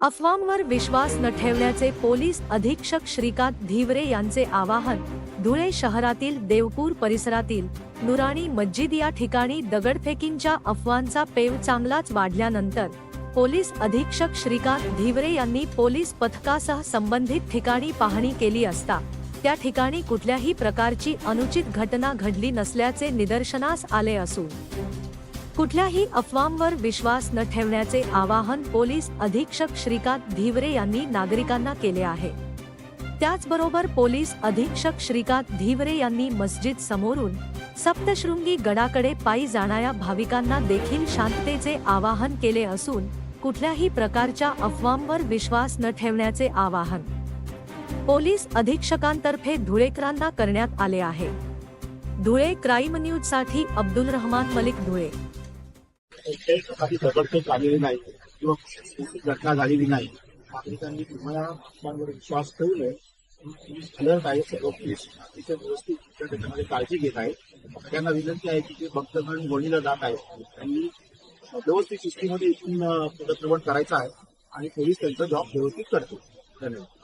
अफवांवर विश्वास न ठेवण्याचे पोलीस अधीक्षक श्रीकांत धिवरे यांचे आवाहन धुळे शहरातील देवपूर परिसरातील नुराणी मस्जिद या ठिकाणी दगडफेकींच्या अफवांचा पेव चांगलाच वाढल्यानंतर पोलीस अधीक्षक श्रीकांत धिवरे यांनी पोलीस पथकासह संबंधित ठिकाणी पाहणी केली असता त्या ठिकाणी कुठल्याही प्रकारची अनुचित घटना घडली नसल्याचे निदर्शनास आले असून कुठल्याही अफवांवर विश्वास न ठेवण्याचे आवाहन पोलीस अधीक्षक श्रीकांत धिवरे यांनी नागरिकांना केले आहे. त्याचबरोबर पोलीस अधीक्षक श्रीकांत धिवरे यांनी मस्जिद समोरून सप्तशृंगी गडाकडे पायी जाणाऱ्या भाविकांना देखील शांततेचे आवाहन केले असून कुठल्याही प्रकारच्या अफवांवर विश्वास न ठेवण्याचे आवाहन पोलीस अधीक्षकांतर्फे धुळेकरांना करण्यात आले आहे. धुळे क्राईम न्यूजसाठी अब्दुल रहमान मलिक धुळे. कोणत्याही प्रकारची दगडफेक आलेली नाही किंवा घटना झालेली नाही नागरिकांनी तुम्हाला विश्वास ठेवू नये पोलीस अलर्ट आहे सर्व पोलीस अतिशय व्यवस्थित त्याच्यामध्ये काळजी घेत आहे. सगळ्यांना विनंती आहे की जे भक्तगण वणीला जात आहेत त्यांनी व्यवस्थित शिस्तीमध्ये इथून अं, पदक्रमण करायचं आहे आणि पोलीस त्यांचा जॉब व्यवस्थित करतो धन्यवाद.